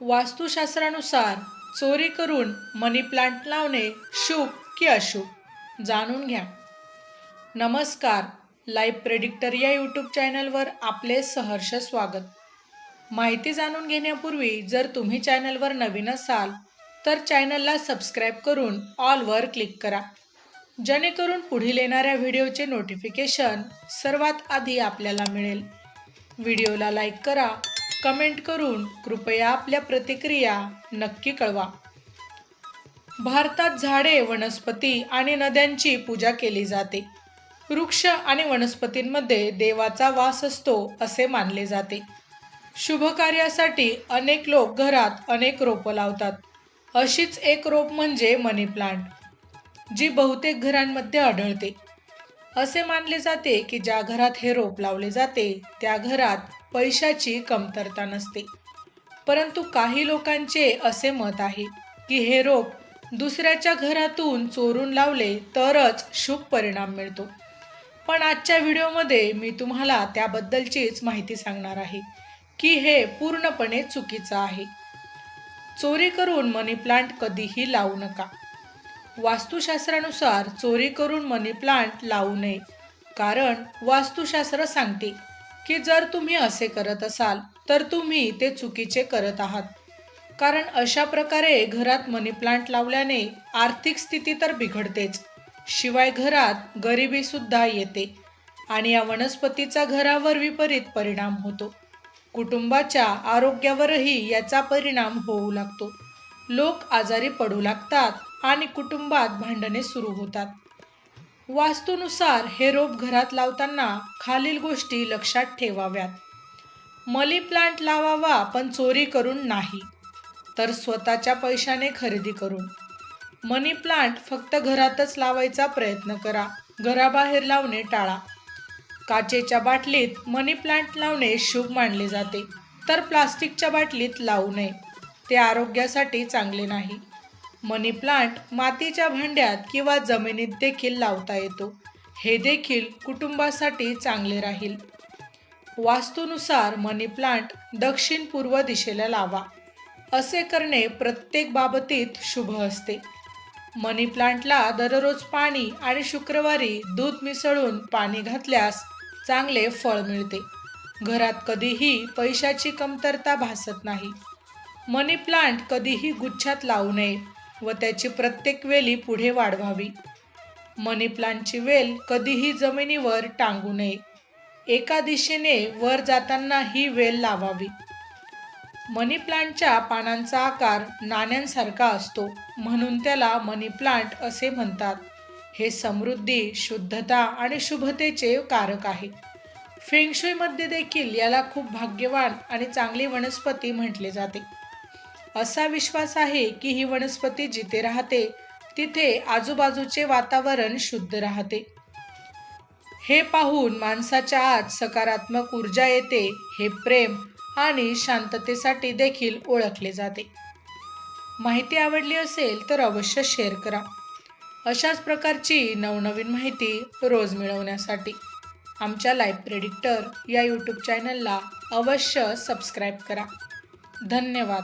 वास्तुशास्त्रानुसार चोरी करून मनी प्लांट लावणे शुभ की अशुभ? जाणून घ्या. नमस्कार. लाईव्ह प्रेडिक्टर या यूट्यूब चॅनलवर आपले सहर्ष स्वागत. माहिती जाणून घेण्यापूर्वी जर तुम्ही चॅनलवर नवीन असाल तर चॅनलला सबस्क्राईब करून ऑलवर क्लिक करा. जेणेकरून पुढील येणाऱ्या व्हिडिओचे नोटिफिकेशन सर्वात आधी आपल्याला मिळेल. व्हिडिओला लाईक करा कमेंट करून कृपया आपल्या प्रतिक्रिया नक्की कळवा. भारतात झाडे वनस्पती आणि नद्यांची पूजा केली जाते. वृक्ष आणि वनस्पतींमध्ये देवाचा वास असतो असे मानले जाते. शुभ कार्यासाठी अनेक लोक घरात अनेक रोपं लावतात. अशीच एक रोप म्हणजे मनी प्लांट जी बहुतेक घरांमध्ये आढळते. असे मानले जाते की ज्या घरात हे रोप लावले जाते त्या घरात पैशाची कमतरता नसते. परंतु काही लोकांचे असे मत आहे की हे रोप दुसऱ्याच्या घरातून चोरून लावले तरच शुभ परिणाम मिळतो. पण आजच्या व्हिडिओमध्ये मी तुम्हाला त्याबद्दलचीच माहिती सांगणार आहे की हे पूर्णपणे चुकीचं आहे. चोरी करून मनी प्लांट कधीही लावू नका. वास्तुशास्त्रानुसार चोरी करून मनी प्लांट लावू नये कारण वास्तुशास्त्र सांगते की जर तुम्ही असे करत असाल तर तुम्ही ते चुकीचे करत आहात. कारण अशा प्रकारे घरात मनी प्लांट लावल्याने आर्थिक स्थिती तर बिघडतेच. शिवाय घरात गरिबी सुद्धा येते आणि या वनस्पतीचा घरावर विपरीत परिणाम होतो. कुटुंबाच्या आरोग्यावरही याचा परिणाम होऊ लागतो. लोक आजारी पडू लागतात आणि कुटुंबात भांडणे सुरू होतात. वास्तूनुसार हे रोप घरात लावताना खालील गोष्टी लक्षात ठेवाव्यात. मनी प्लांट लावावा पण चोरी करून नाही तर स्वतःच्या पैशाने खरेदी करून. मनी प्लांट फक्त घरातच लावायचा प्रयत्न करा घराबाहेर लावणे टाळा. काचेच्या बाटलीत मनी प्लांट लावणे शुभ मानले जाते तर प्लास्टिकच्या बाटलीत लावू नये ते आरोग्यासाठी चांगले नाही. मनी प्लांट मातीच्या भांड्यात किंवा जमिनीत देखील लावता येतो. हे देखील कुटुंबासाठी चांगले राहील. वास्तूनुसार मनी प्लांट दक्षिण पूर्व दिशेला लावा. असे करणे प्रत्येक बाबतीत शुभ असते. मनी प्लांटला दररोज पाणी आणि शुक्रवारी दूध मिसळून पाणी घातल्यास चांगले फळ मिळते. घरात कधीही पैशाची कमतरता भासत नाही. मनी प्लांट कधीही गुच्छात लावू नये. व त्याची प्रत्येक वेली पुढे वाढवावी. मनी प्लांटची वेल कधीही जमिनीवर टांगू नये. एका दिशेने वर जाताना ही वेल लावावी. मनी प्लांटच्या पानांचा आकार नाण्यांसारखा असतो म्हणून त्याला मनी प्लांट असे म्हणतात. हे समृद्धी शुद्धता आणि शुभतेचे कारक आहे. फेंगशुईमध्ये देखील याला खूप भाग्यवान आणि चांगली वनस्पती म्हटले जाते. असा विश्वास आहे की ही वनस्पती जिथे राहते तिथे आजूबाजूचे वातावरण शुद्ध राहते. हे पाहून माणसाच्या आत सकारात्मक ऊर्जा येते हे प्रेम आणि शांततेसाठी देखील ओळखले जाते. माहिती आवडली असेल तर अवश्य शेअर करा. अशाच प्रकारची नवनवीन माहिती रोज मिळवण्यासाठी आमच्या लाईफ प्रेडिक्टर या यूट्यूब चॅनलला अवश्य सबस्क्राईब करा. धन्यवाद.